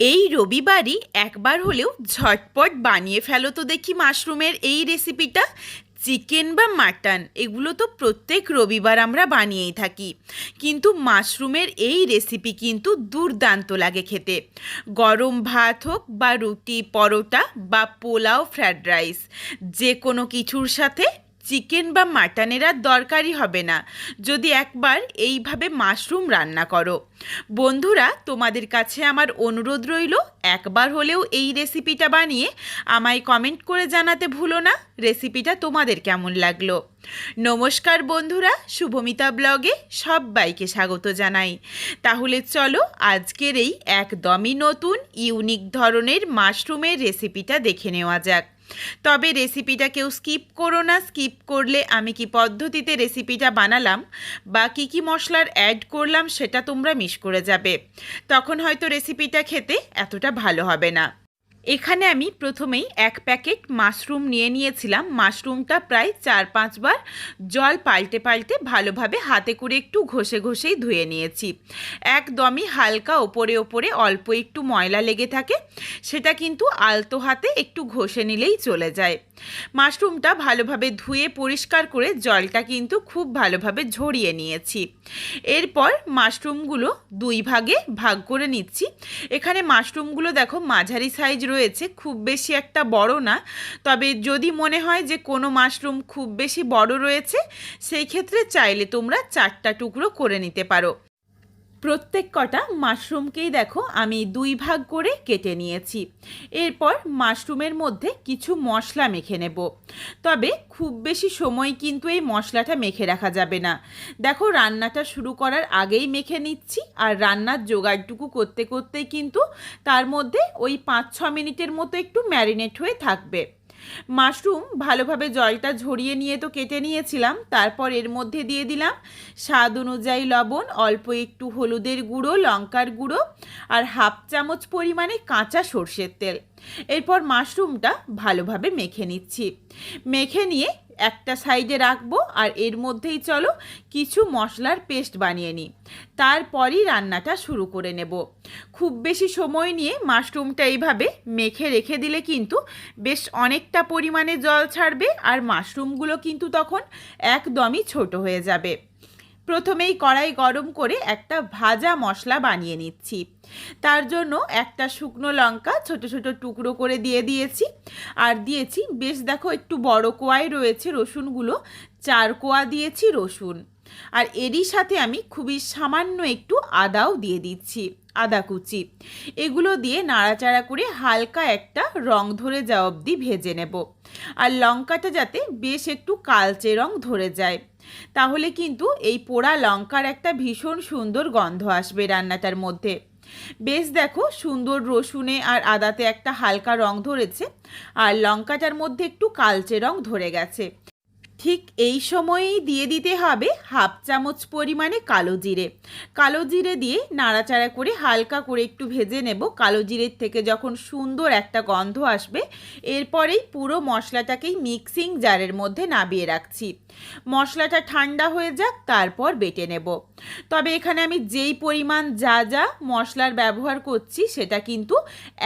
এই রবিবারই একবার হলেও ঝটপট বানিয়ে ফেলো তো দেখি মাশরুমের এই রেসিপিটা চিকেন বা মাটন এগুলো তো প্রত্যেক রবিবার আমরা বানিয়েই থাকি। কিন্তু মাশরুমের এই রেসিপি কিন্তু দুর্দান্ত লাগে খেতে। গরম ভাত হোক বা রুটি, পরোটা বা পোলাও ফ্রায়েড রাইস যে কোনো কিছুর সাথে চিকেন বা মাটনের আর দরকারই হবে না। যদি একবার এইভাবে মাশরুম রান্না করো। বন্ধুরা, তোমাদের কাছে আমার অনুরোধ রইল, একবার হলেও এই রেসিপিটা বানিয়ে আমায় কমেন্ট করে জানাতে ভুলো না। রেসিপিটা তোমাদের কেমন লাগল? নমস্কার বন্ধুরা, শুভমিতা ব্লগে সবাইকে স্বাগত জানাই। তাহলে চলো আজকের এই একদমই নতুন, ইউনিক ধরনের মাশরুমের রেসিপিটা দেখে নেওয়া যাক। তবে রেসিপিটা কেউ স্কিপ করো না স্কিপ করলে আমি কি পদ্ধতিতে রেসিপিটা বানালাম বা কী কী মশলার অ্যাড করলাম সেটা তোমরা মিস করে যাবে। তখন হয়তো রেসিপিটা খেতে এতটা ভালো হবে না। এখানে আমি প্রথমেই এক প্যাকেট মাশরুম নিয়ে নিয়েছিলাম। মাশরুমটা প্রায় চার পাঁচবার জল পাল্টে পাল্টে ভালোভাবে হাতে করে একটু ঘষে ঘষেই ধুয়ে নিয়েছি। একদমই হালকা ওপরে ওপরে অল্প একটু ময়লা লেগে থাকে, সেটা কিন্তু আলতো হাতে একটু ঘষে নিলেই চলে যায়। মাশরুমটা ভালোভাবে ধুয়ে পরিষ্কার করে জলটা কিন্তু খুব ভালোভাবে ঝরিয়ে নিয়েছি। এরপর মাশরুমগুলো দুই ভাগে ভাগ করে নিচ্ছি। এখানে মাশরুমগুলো দেখো মাঝারি সাইজ রয়েছে, খুব বেশি একটা বড় না। তবে যদি মনে হয় যে কোনো মাশরুম খুব বেশি বড় রয়েছে, সেই ক্ষেত্রে চাইলে তোমরা চারটা টুকরো করে নিতে পারো। প্রত্যেক কটা মাশরুমকেই দেখো আমি দুই ভাগ করে কেটে নিয়েছি। এরপর মাশরুমের মধ্যে কিছু মশলা মেখে নেব। তবে খুব বেশি সময় কিন্তু এই মশলাটা মেখে রাখা যাবে না। দেখো রান্নাটা শুরু করার আগেই মেখে নিচ্ছি আর রান্নার জোগাড়টুকু করতে, করতেই কিন্তু তার মধ্যে ওই পাঁচ ছ মিনিটের মতো একটু ম্যারিনেট হয়ে থাকবে। মাশরুম ভালোভাবে জলটা ঝরিয়ে নিয়ে তো কেটে নিয়েছিলাম, তারপর এর মধ্যে দিয়ে দিলাম স্বাদ অনুযায়ী লবণ, অল্প একটু হলুদের গুঁড়ো, লঙ্কার গুঁড়ো আর হাফ চামচ পরিমাণে কাঁচা সর্ষের তেল। এরপর মাশরুমটা ভালোভাবে মেখে নিচ্ছি। মেখে নিয়ে একটা সাইডে রাখব আর এর মধ্যেই চলো কিছু মশলার পেস্ট বানিয়ে নিই। তারপরই রান্নাটা শুরু করে নেব। খুব বেশি সময় নিয়ে মাশরুমটা এইভাবে মেখে রেখে দিলে কিন্তু বেশ অনেকটা পরিমাণে জল ছাড়বে আর মাশরুমগুলো কিন্তু তখন একদমই ছোট হয়ে যাবে। প্রথমেই কড়াই গরম করে একটা ভাজা মশলা বানিয়ে নিচ্ছি। তার জন্য একটা শুকনো লঙ্কা ছোট ছোট টুকরো করে দিয়ে দিয়েছি। আর দিয়েছি বেশ দেখো একটু বড় কোয়াই রয়েছে রসুনগুলো, চার কোয়া দিয়েছি রসুন। আর এরই সাথে আমি খুবই সামান্য একটু আদাও দিয়ে দিচ্ছি, আদা কুচি। এগুলো দিয়ে নাড়াচাড়া করে হালকা একটা রং ধরে যাওয়া অবধি ভেজে নেব। আর লঙ্কাটা যাতে বেশ একটু কালচে রং ধরে যায়। তাহলে কিন্তু এই পোড়া লঙ্কার একটা ভীষণ সুন্দর গন্ধ আসবে রান্নাটার মধ্যে। বেশ দেখো, সুন্দর রসুনে আর আদাতে একটা হালকা রং ধরেছে, আর লঙ্কাটার মধ্যে একটু কালচে রং ধরে গেছে। ঠিক এই সময়েই দিয়ে দিতে হবে হাফ চামচ পরিমাণে কালো জিরে। কালো জিরে দিয়ে নাড়াচাড়া করে হালকা করে একটু ভেজে নেব। কালো জিরের থেকে যখন সুন্দর একটা গন্ধ আসবে, এরপরেই পুরো মশলাটাকেই মিক্সিং জারের মধ্যে নাবিয়ে রাখছি। মশলাটা ঠান্ডা হয়ে যাক, তারপর বেটে নেব। তবে এখানে আমি যেই পরিমাণ যা যা মশলার ব্যবহার করছি, সেটা কিন্তু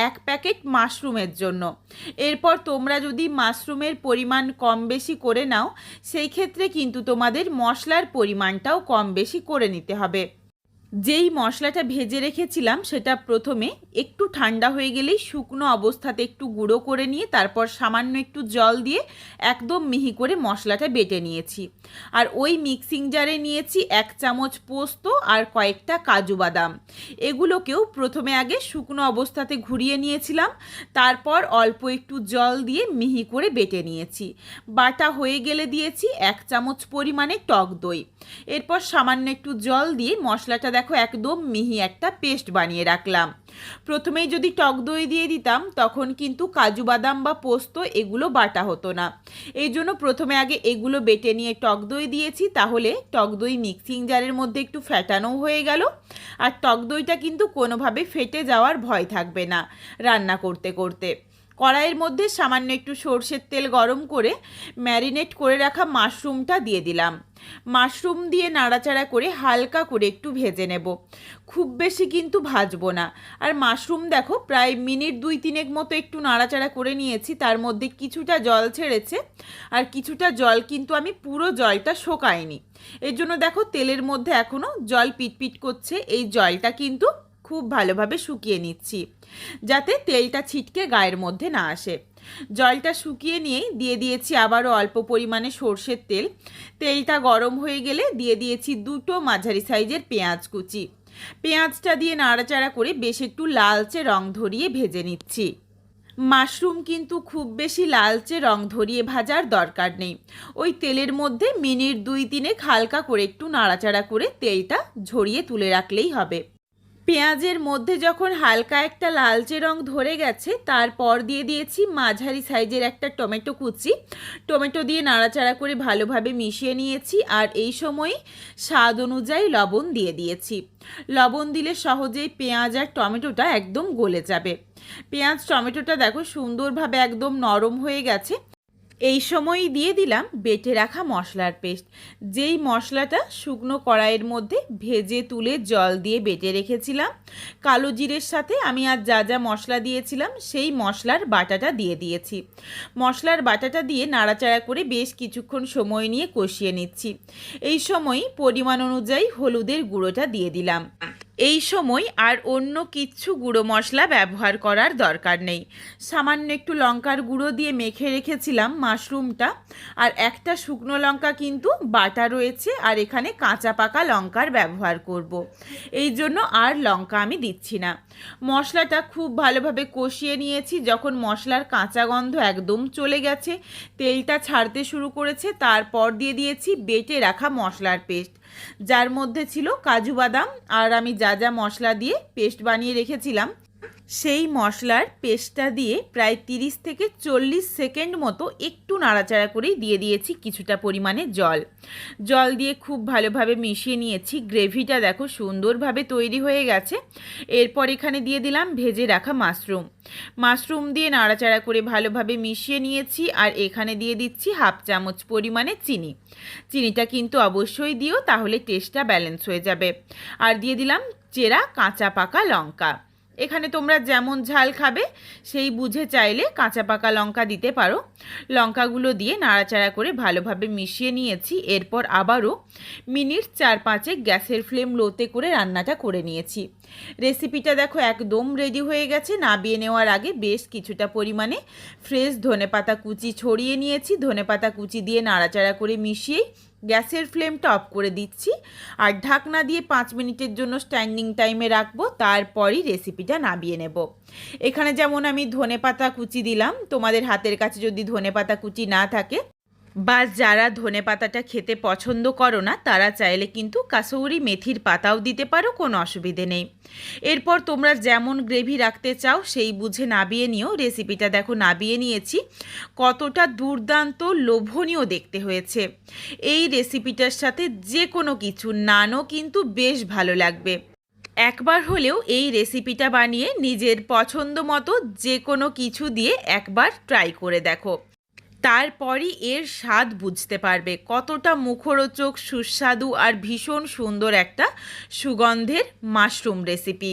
এক প্যাকেট মাশরুমের জন্য। এরপর তোমরা যদি মাশরুমের পরিমাণ কম বেশি করে নাও সেই ক্ষেত্রে কিন্তু তোমাদের মশলার পরিমাণটাও কম বেশি করে নিতে হবে। যেই মশলাটা ভেজে রেখেছিলাম সেটা প্রথমে একটু ঠান্ডা হয়ে গেলেই শুকনো অবস্থাতে একটু গুঁড়ো করে নিয়ে তারপর সামান্য একটু জল দিয়ে একদম মিহি করে মশলাটা বেটে নিয়েছি। আর ওই মিক্সিং জারে নিয়েছি এক চামচ পোস্ত আর কয়েকটা কাজু বাদাম। এগুলোকেও প্রথমে আগে শুকনো অবস্থাতে ঘুরিয়ে নিয়েছিলাম, তারপর অল্প একটু জল দিয়ে মিহি করে বেটে নিয়েছি। বাটা হয়ে গেলে দিয়েছি এক চামচ পরিমাণে টক দই। এরপর সামান্য একটু জল দিয়ে মশলাটা দেখো, একদম মিহি একটা পেস্ট বানিয়ে রাখলাম। প্রথমেই যদি টক দই দিয়ে দিতাম, তখন কিন্তু কাজু বাদাম বা পোস্ত এগুলো বাটা হতো না। এই জন্য প্রথমে আগে এগুলো বেটে নিয়ে টক দই দিয়েছি, তাহলে টক দই মিক্সিং জারের মধ্যে একটু ফ্যাটানোও হয়ে গেল। আর টক দইটা কিন্তু কোনোভাবে ফেটে যাওয়ার ভয় থাকবে না রান্না করতে করতে। কড়াইয়ের মধ্যে সামান্য একটু সর্ষের তেল গরম করে ম্যারিনেট করে রাখা মাশরুমটা দিয়ে দিলাম। মাশরুম দিয়ে নাড়াচাড়া করে হালকা করে একটু ভেজে নেব। খুব বেশি কিন্তু ভাজবো না। আর মাশরুম দেখো, প্রায় মিনিট দুই তিনেক মতো একটু নাড়াচাড়া করে নিয়েছি, তার মধ্যে কিছুটা জল ছেড়েছে। আর কিছুটা জল কিন্তু আমি পুরো জলটা শোকাইনি এর জন্য দেখো, তেলের মধ্যে এখনও জল পিটপিট করছে। এই জলটা কিন্তু খুব ভালোভাবে শুকিয়ে নিচ্ছি, যাতে তেলটা ছিটকে গায়ের মধ্যে না আসে। জলটা শুকিয়ে নিয়েই দিয়ে দিয়েছি আবারও অল্প পরিমাণে সর্ষের তেল। তেলটা গরম হয়ে গেলে দিয়ে দিয়েছি দুটো মাঝারি সাইজের পেঁয়াজ কুচি। পেঁয়াজটা দিয়ে নাড়াচাড়া করে বেশ একটু লালচে রং ধরিয়ে ভেজে নিচ্ছি। মাশরুম কিন্তু খুব বেশি লালচে রং ধরিয়ে ভাজার দরকার নেই। ওই তেলের মধ্যে মিনিট দুই তিনেক হালকা করে একটু নাড়াচাড়া করে তেলটা ঝরিয়ে তুলে রাখলেই হবে। পেঁয়াজের মধ্যে যখন হালকা একটা লালচে রং ধরে গেছে, তারপর দিয়ে দিয়েছি মাঝারি সাইজের একটা টমেটো কুচি। টমেটো দিয়ে নাড়াচাড়া করে ভালোভাবে মিশিয়ে নিয়েছি আর এই সময় স্বাদ অনুযায়ী লবণ দিয়ে দিয়েছি। লবণ দিলে সহজেই পেঁয়াজ আর টমেটোটা একদম গলে যাবে। পেঁয়াজ, টমেটোটা দেখো সুন্দরভাবে একদম নরম হয়ে গেছে। এই সময়ই দিয়ে দিলাম বেটে রাখা মশলার পেস্ট। যেই মশলাটা শুকনো কড়াইয়ের মধ্যে ভেজে তুলে জল দিয়ে বেটে রেখেছিলাম। কালো জিরের সাথে আমি আর যা যা মশলা দিয়েছিলাম, সেই মশলার বাটাটা দিয়ে দিয়েছি। মশলার বাটাটা দিয়ে নাড়াচাড়া করে বেশ কিছুক্ষণ সময় নিয়ে কষিয়ে নিচ্ছি। এই সময় পরিমাণ অনুযায়ী হলুদের গুঁড়োটা দিয়ে দিলাম। এই সময় আর অন্য কিচ্ছু গুঁড়ো মশলা ব্যবহার করার দরকার নেই। সামান্য একটু লঙ্কার গুঁড়ো দিয়ে মেখে রেখেছিলাম মাশরুমটা। আর একটা শুকনো লঙ্কা কিন্তু বাটা রয়েছে আর এখানে কাঁচা পাকা লঙ্কার ব্যবহার করব। এই জন্য আর লঙ্কা আমি দিচ্ছি না। মশলাটা খুব ভালোভাবে কষিয়ে নিয়েছি। যখন মশলার কাঁচা গন্ধ একদম চলে গেছে, তেলটা ছাড়তে শুরু করেছে, তারপর দিয়ে দিয়েছি বেটে রাখা মশলার পেস্ট। যার মধ্যে ছিল কাজু বাদাম আর আমি যা যা মশলা দিয়ে পেস্ট বানিয়ে রেখেছিলাম সেই মশলার পেস্টটা দিয়ে প্রায় তিরিশ থেকে চল্লিশ সেকেন্ড মতো একটু নাড়াচাড়া করেই দিয়ে দিয়েছি কিছুটা পরিমাণে জল। জল দিয়ে খুব ভালোভাবে মিশিয়ে নিয়েছি। গ্রেভিটা দেখো সুন্দরভাবে তৈরি হয়ে গেছে। এরপর এখানে দিয়ে দিলাম ভেজে রাখা মাশরুম। মাশরুম দিয়ে নাড়াচাড়া করে ভালোভাবে মিশিয়ে নিয়েছি আর এখানে দিয়ে দিচ্ছি হাফ চামচ পরিমাণে চিনি। চিনিটা কিন্তু অবশ্যই দিও, তাহলে টেস্টটা ব্যালেন্স হয়ে যাবে। আর দিয়ে দিলাম চেরা কাঁচা পাকা লঙ্কা। এখানে তোমরা যেমন ঝাল খাবে, সেই বুঝে চাইলে কাঁচা পাকা লঙ্কা দিতে পারো। লঙ্কাগুলো দিয়ে নাড়াচাড়া করে ভালোভাবে মিশিয়ে নিয়েছি। এরপর আবারও মিনিট চার পাঁচে গ্যাসের ফ্লেম লোতে করে রান্নাটা করে নিয়েছি। রেসিপিটা দেখো একদম রেডি হয়ে গেছে। নাবিয়ে নেওয়ার আগে বেশ কিছুটা পরিমাণে ফ্রেশ ধনেপাতা কুচি ছড়িয়ে নিয়েছি। ধনেপাতা কুচি দিয়ে নাড়াচাড়া করে মিশিয়েই গ্যাসের ফ্লেমটা অফ করে দিচ্ছি আর ঢাকনা দিয়ে পাঁচ মিনিটের জন্য স্ট্যান্ডিং টাইমে রাখব, তারপরই রেসিপিটা নামিয়ে নেব। এখানে যেমন আমি ধনে পাতা কুচি দিলাম, তোমাদের হাতের কাছে যদি ধনে পাতা কুচি না থাকে বা যারা ধনে পাতাটা খেতে পছন্দ করো না, তারা চাইলে কিন্তু কাসৌরি মেথির পাতাও দিতে পারো, কোনো অসুবিধে নেই। এরপর তোমরা যেমন গ্রেভি রাখতে চাও, সেই বুঝে নাবিয়ে নিও। রেসিপিটা দেখো, নাবিয়ে নিয়েছি। কতটা দুর্দান্ত, লোভনীয় দেখতে হয়েছে। এই রেসিপিটার সাথে যে কোনো কিছু নানও কিন্তু বেশ ভালো লাগবে। একবার হলেও এই রেসিপিটা বানিয়ে নিজের পছন্দ মতো যে কোনো কিছু দিয়ে একবার ট্রাই করে দেখো। তারপরই এর স্বাদ বুঝতে পারবে। কতটা মুখরোচক, সুস্বাদু আর ভীষণ সুন্দর একটা সুগন্ধের মাশরুম রেসিপি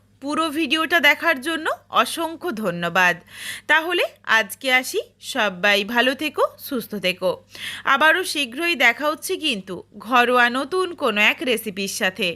পুরো ভিডিওটা দেখার জন্য অসংখ্য ধন্যবাদ। তাহলে আজকে আসি। সবাই ভালো থেকো, সুস্থ থেকো। আবারও শীঘ্রই দেখা হচ্ছে কিন্তু ঘরোয়া নতুন কোনো এক রেসিপির সাথে।